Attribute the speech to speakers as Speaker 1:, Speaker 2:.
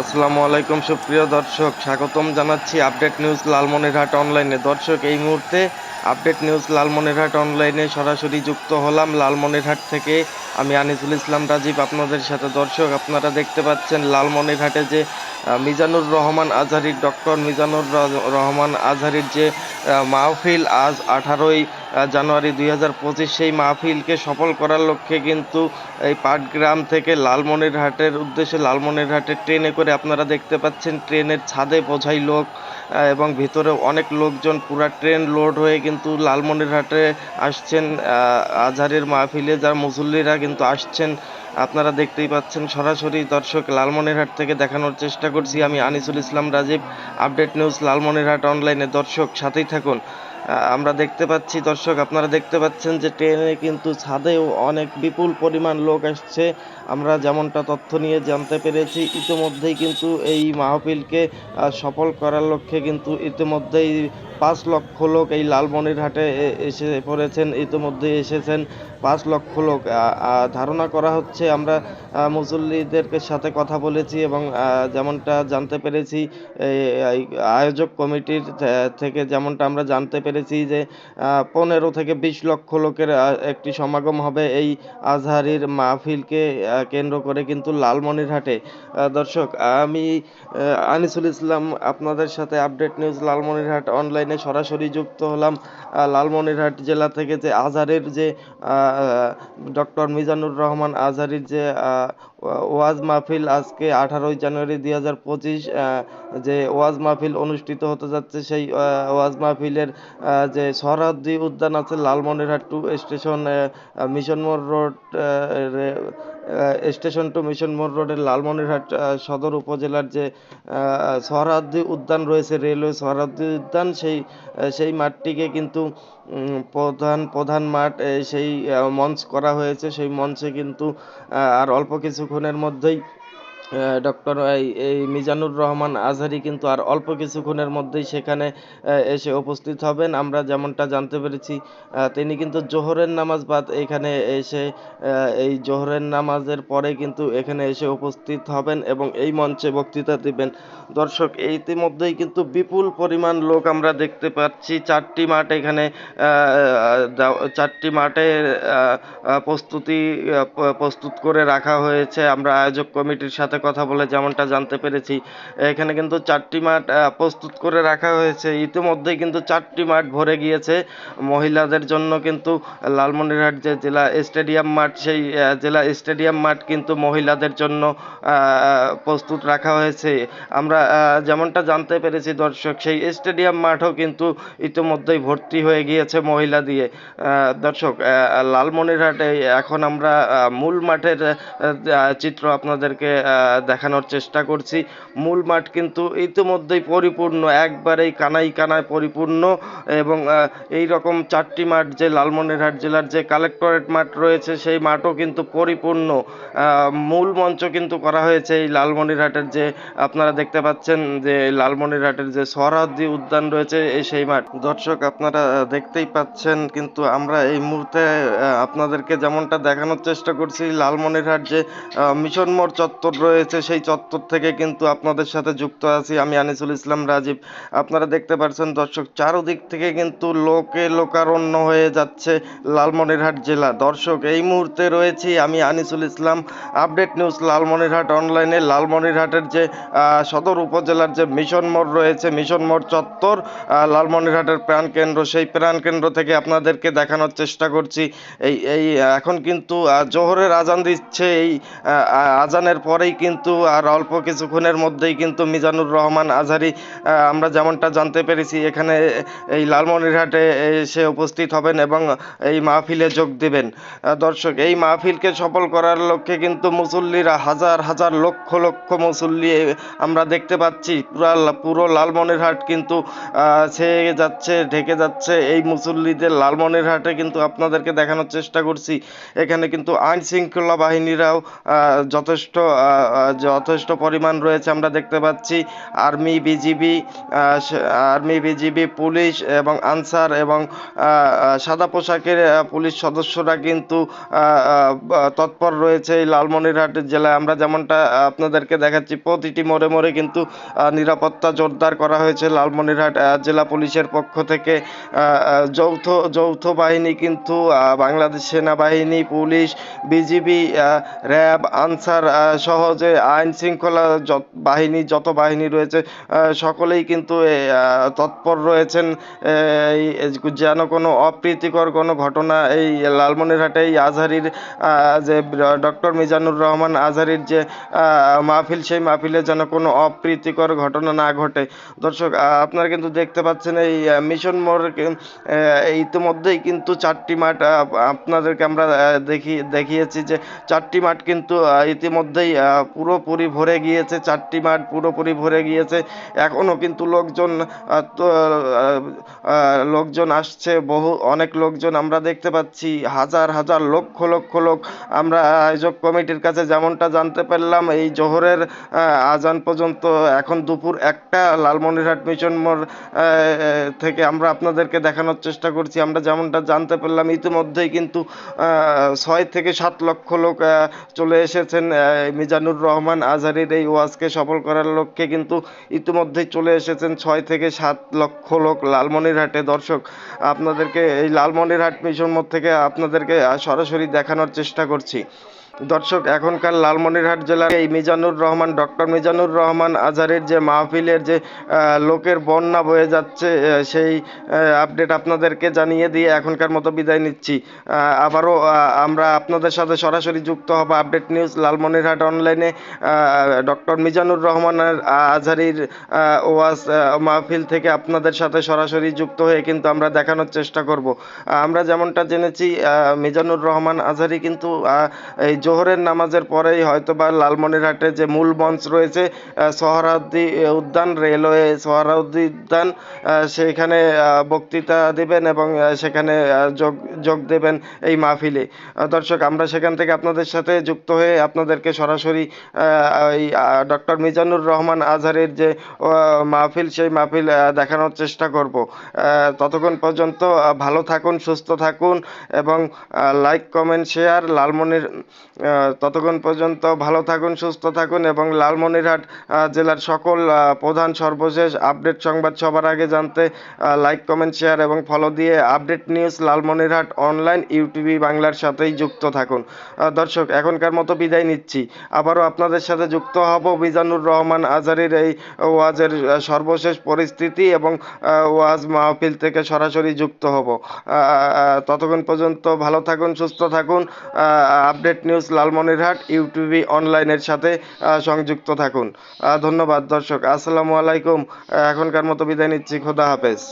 Speaker 1: আসসালামু আলাইকুম, সুপ্রিয় দর্শক। স্বাগতম জানাচ্ছি আপডেট নিউজ লালমনিরহাট অনলাইনে। দর্শক, এই মুহূর্তে আপডেট নিউজ লালমনিরহাট অনলাইনে সরাসরি যুক্ত হলাম লালমনিরহাট থেকে আমি আনিসুল ইসলাম রাজীব, আপনাদের সাথে দর্শক, আপনারা দেখতে পাচ্ছেন লালমনিরহাটে যে মিজানুর রহমান আজহারির ডক্টর মিজানুর রহমান আজহারির যে মাহফিল আজ আঠারোই জানুয়ারি দুই হাজার পঁচিশ, সেই মাহফিলকে সফল করার লক্ষ্যে কিন্তু এই পাটগ্রাম থেকে লালমনিরহাটের উদ্দেশ্যে লালমনিরহাটের ট্রেনে করে আপনারা দেখতে পাচ্ছেন ট্রেনের ছাদে বোঝাই লোক এবং ভিতরে অনেক লোকজন, পুরা ট্রেন লোড হয়ে কিন্তু লালমনিরহাটে আসছেন আজহারের মাহফিলে, যার মুসল্লিরা কিন্তু আসছেন আপনারা দেখতেই পাচ্ছেন, সরাসরি দর্শক লালমনিরহাট থেকে দেখানোর চেষ্টা করছি। আমি আনিসুল ইসলাম রাজীব আপডেট নিউজ লালমনিরহাট অনলাইনে দর্শক, সাথেই থাকুন। আমরা দেখতে পাচ্ছি, দর্শক, আপনারা দেখতে পাচ্ছেন যে ট্রেনে কিন্তু ছাদেও অনেক বিপুল পরিমাণ লোক আসছে। আমরা যেমনটা তথ্য নিয়ে জানতে পেরেছি, ইতিমধ্যেই কিন্তু এই মাহফিলকে সফল করার লক্ষ্যে কিন্তু ইতিমধ্যেই পাঁচ লক্ষ লোক এই লালমনিরহাটে এসে পড়েছেন, ইতিমধ্যেই এসেছেন পাঁচ লক্ষ লোক। ধারণা করা হচ্ছে আমরা আহ, মুসল্লিদেরকে সাথে কথা বলেছি এবং যেমনটা জানতে পেরেছি আয়োজক কমিটির থেকে যেমনটা আমরা জানতে পেরেছি যে পনেরো থেকে বিশ লক্ষ লোকের একটি সমাগম হবে এই আজহারির মাহফিলকে কেন্দ্র করে কিন্তু লালমনিরহাটে। দর্শক আমি আনিসুল ইসলাম আপনাদের সাথে আপডেট নিউজ লালমনিরহাট অনলাইনে সরাসরি যুক্ত হলাম। লালমনিরহাট জেলা থেকে যে আজহারের যে ডক্টর মিজানুর রহমান আজহারির যে ওয়াজ মাহফিল আজকে আঠারোই জানুয়ারি দুই হাজার পঁচিশ যে ওয়াজ মাহফিল অনুষ্ঠিত হতে যাচ্ছে সেই ওয়াজ মাহফিলের যে সোহরাওয়ার্দী উদ্যান আছে লালমনিরহাট টু স্টেশন মিশন মোড় রোড স্টেশন টু মিশন মোড় রোডের লালমনিরহাট সদর উপজেলার যে সোহরাওয়ার্দী উদ্যান রয়েছে, রেলওয়ে সোহরাওয়ার্দী উদ্যান, সেই সেই মাঠটিকে কিন্তু প্রধান প্রধান মাঠ সেই মঞ্চ করা হয়েছে। সেই মঞ্চে কিন্তু আর অল্প কিছুক্ষণের মধ্যেই ডক্টর, এই মিজানুর রহমান আজহারি কিন্তু আর অল্প কিছুক্ষণের মধ্যেই সেখানে এসে উপস্থিত হবেন। আমরা যেমনটা জানতে পেরেছি তিনি কিন্তু জোহরের নামাজ বাদ এখানে এসে এই জোহরের নামাজের পরে কিন্তু এখানে এসে উপস্থিত হবেন এবং এই মঞ্চে বক্তৃতা দিবেন। দর্শক, ইতিমধ্যেই কিন্তু বিপুল পরিমাণ লোক আমরা দেখতে পাচ্ছি। চারটি মাঠ এখানে চারটি মাঠে প্রস্তুতি প্রস্তুত করে রাখা হয়েছে। আমরা আয়োজক কমিটির সাথে কথা বলে যেমনটা জানতে পেরেছি। এখানে কিন্তু চারটি মাঠ প্রস্তুত করে রাখা হয়েছে। ইতিমধ্যেই কিন্তু চারটি মাঠ ভরে গিয়েছে। মহিলাদের জন্য কিন্তু লালমনিরহাট যে জেলা স্টেডিয়াম মাঠ, সেই জেলা স্টেডিয়াম মাঠ কিন্তু মহিলাদের জন্য প্রস্তুত রাখা হয়েছে। আমরা যেমনটা জানতে পেরেছি দর্শক, সেই স্টেডিয়াম মাঠও কিন্তু ইতিমধ্যেই ভর্তি হয়ে গিয়েছে মহিলা দিয়ে। দর্শক লালমনিরহাটে এখন আমরা মূল মাঠের চিত্র আপনাদেরকে দেখানোর চেষ্টা করছি। মূল মাঠ কিন্তু ইতিমধ্যেই পরিপূর্ণ, একবারেই কানাই কানায় পরিপূর্ণ এবং এই রকম চারটি মাঠ যে লালমনিরহাট জেলার যে কালেক্টরেট মাঠ রয়েছে, সেই মাঠও কিন্তু পরিপূর্ণ। মূল মঞ্চ কিন্তু করা হয়েছে এই লালমনিরহাটের যে, আপনারা দেখতে পাচ্ছেন যে, লালমনিরহাটের যে সোহরাওয়ার্দী উদ্যান রয়েছে এই সেই মাঠ। দর্শক, আপনারা দেখতেই পাচ্ছেন কিন্তু আমরা এই মুহূর্তে আপনাদেরকে যেমনটা দেখানোর চেষ্টা করছি, লালমনিরহাট যে মিশন মোড় চত্বর রয়েছে সেই চত্বর থেকে কিন্তু আপনাদের সাথে যুক্ত আছি আমি আনিসুল ইসলাম রাজীব। আপনারা দেখতে পাচ্ছেন দর্শক, চারদিক থেকে কিন্তু লোকে লোকারণ্য হয়ে যাচ্ছে লালমনিরহাট জেলা। দর্শক, এই মুহূর্তে রয়েছি আমি আনিসুল ইসলাম। আপডেট নিউজ লালমনিরহাট অনলাইনে। লালমনিরহাটের যে সদর উপজেলার যে মিশন মোড় রয়েছে, মিশন মোড় চত্বর লালমনিরহাটের প্রাণকেন্দ্র সেই প্রাণকেন্দ্র থেকে আপনাদেরকে দেখানোর চেষ্টা করছি। এই এই, এখন কিন্তু জোহরের আজান দিচ্ছে, এই আজানের পরেই কিন্তু আর অল্প কিছুক্ষণের মধ্যেই কিন্তু মিজানুর রহমান আজহারি আমরা যেমনটা জানতে পেরেছি, এখানে এই লালমনিরহাটে এসে উপস্থিত হবেন এবং এই মাহফিলে যোগ দিবেন। দর্শক, এই মাহফিলকে সফল করার লক্ষ্যে কিন্তু মুসল্লিরা হাজার হাজার লক্ষ লক্ষ মুসল্লি আমরা দেখতে পাচ্ছি। পুরা পুরো লালমনিরহাট কিন্তু ছেয়ে যাচ্ছে, ঢেকে যাচ্ছে। এই মুসল্লিদের লালমনিরহাটে কিন্তু আপনাদেরকে দেখানোর চেষ্টা করছি। এখানে কিন্তু আইন শৃঙ্খলা বাহিনীরাও যথেষ্ট যথেষ্ট পরিমাণ রয়েছে আমরা দেখতে পাচ্ছি। Army BGB army BGB police এবং আনসার এবং সাদা পোশাকের পুলিশ সদস্যরা কিন্তু তৎপর রয়েছে এই লালমনিরহাট জেলায়। আমরা যেমনটা আপনাদেরকে দেখাচ্ছি প্রতিটি মোড়ে মোড়ে কিন্তু নিরাপত্তা জোরদার করা হয়েছে লালমনিরহাট জেলা পুলিশের পক্ষ থেকে। যৌথ যৌথ বাহিনী কিন্তু বাংলাদেশ সেনাবাহিনী পুলিশ বিজিবি র্যাব আনসার আহ, সহ যে আইন শৃঙ্খলা যত বাহিনী যত বাহিনী রয়েছে সকলেই কিন্তু তৎপর রয়েছেন। যেন কোনো অপ্রীতিকর কোনো ঘটনা এই লালমনিরহাটে এই আজহারির যে ডক্টর মিজানুর রহমান আজহারির যে মাহফিল, সেই মাহফিলে যেন কোনো অপ্রীতিকর ঘটনা না ঘটে। দর্শক আপনারা কিন্তু দেখতে পাচ্ছেন এই মিশন মোড় ইতিমধ্যেই কিন্তু চারটি মাঠ আপনাদেরকে আমরা দেখি, দেখিয়েছি যে চারটি মাঠ কিন্তু ইতিমধ্যেই পুরোপুরি ভরে গিয়েছে, চারটি মাঠ পুরোপুরি ভরে গিয়েছে। এখনও কিন্তু লোকজন লোকজন আসছে, বহু, অনেক লোকজন আমরা দেখতে পাচ্ছি, হাজার হাজার, লক্ষ লক্ষ লোক আমরা আয়োজক কমিটির কাছে যেমনটা জানতে পারলাম, এই জোহরের আজান পর্যন্ত এখন দুপুর একটা লালমনিরহাট মিশন মোড় থেকে আমরা আপনাদেরকে দেখানোর চেষ্টা করছি। আমরা যেমনটা জানতে পারলাম, ইতিমধ্যেই কিন্তু ছয় থেকে সাত লক্ষ লোক চলে এসেছেন মিজানুর রহমান আজহারির এই ওয়াজকে সফল করার লক্ষ্যে কিন্তু ইতিমধ্যেই চলে এসেছেন ছয় থেকে সাত লক্ষ লোক লালমনিরহাটে। দর্শক, আপনাদেরকে এই লালমনিরহাট মিশন মোড় থেকে আপনাদেরকে সরাসরি দেখানোর চেষ্টা করছি। দর্শক এখনকার লালমনিরহাট জেলার এই মিজানুর রহমান ডক্টর মিজানুর রহমান আজহারের যে মাহফিলের যে লোকের বন্যা বয়ে যাচ্ছে সেই আপডেট আপনাদেরকে জানিয়ে দিয়ে এখনকার মতো বিদায় নিচ্ছি। আবারও আমরা আপনাদের সাথে সরাসরি যুক্ত হব আপডেট নিউজ লালমনিরহাট অনলাইনে। ডক্টর মিজানুর রহমানের আহ, আজহারির ওয়াজ মাহফিল থেকে আপনাদের সাথে সরাসরি যুক্ত হয়ে কিন্তু আমরা দেখানোর চেষ্টা করব। আমরা যেমনটা জেনেছি মিজানুর রহমান আজহারি কিন্তু এই জোহরের নামাজের পরেই হয়তোবা লালমনিরহাটে যে মূল মঞ্চ রয়েছে সোহরাওয়ার্দী উদ্যান রেলওয়ে সোহরাওয়ার্দী উদ্যান আহ, সেইখানে বক্তৃতা দেবেন এবং সেখানে যোগ যোগ দেবেন এই মাহফিলে। দর্শক আমরা সেখান থেকে আপনাদের সাথে যুক্ত হয়ে আপনাদেরকে সরাসরি এই ডক্টর মিজানুর রহমান আজহারের যে মাহফিল সেই মাহফিল দেখানোর চেষ্টা করব। ততক্ষণ পর্যন্ত ভালো থাকুন সুস্থ থাকুন এবং লাইক কমেন্ট শেয়ার লালমনির ততক্ষণ পর্যন্ত ভালো থাকুন, সুস্থ থাকুন এবং লালমনিরহাট জেলার সকল প্রধান সর্বশেষ আপডেট সংবাদ সবার আগে জানতে লাইক কমেন্ট শেয়ার এবং ফলো দিয়ে update news Lalmonirhat online UTV বাংলার সাথেই যুক্ত থাকুন। দর্শক, এখনকার মতো বিদায় নিচ্ছি। আবারও আপনাদের সাথে যুক্ত হব মিজানুর রহমান আজারির এই ওয়াজের সর্বশেষ পরিস্থিতি এবং ওয়াজ মাহফিল থেকে সরাসরি যুক্ত হব। ততক্ষণ পর্যন্ত ভালো থাকুন, সুস্থ থাকুন। আপডেট নিউজ লালমনিরহাট, ইউটিভি অনলাইনের সাথে সংযুক্ত থাকুন। ধন্যবাদ দর্শক, আসসালামু আলাইকুম। এখনকার মতো বিদায় নিচ্ছি, খোদা হাফেজ।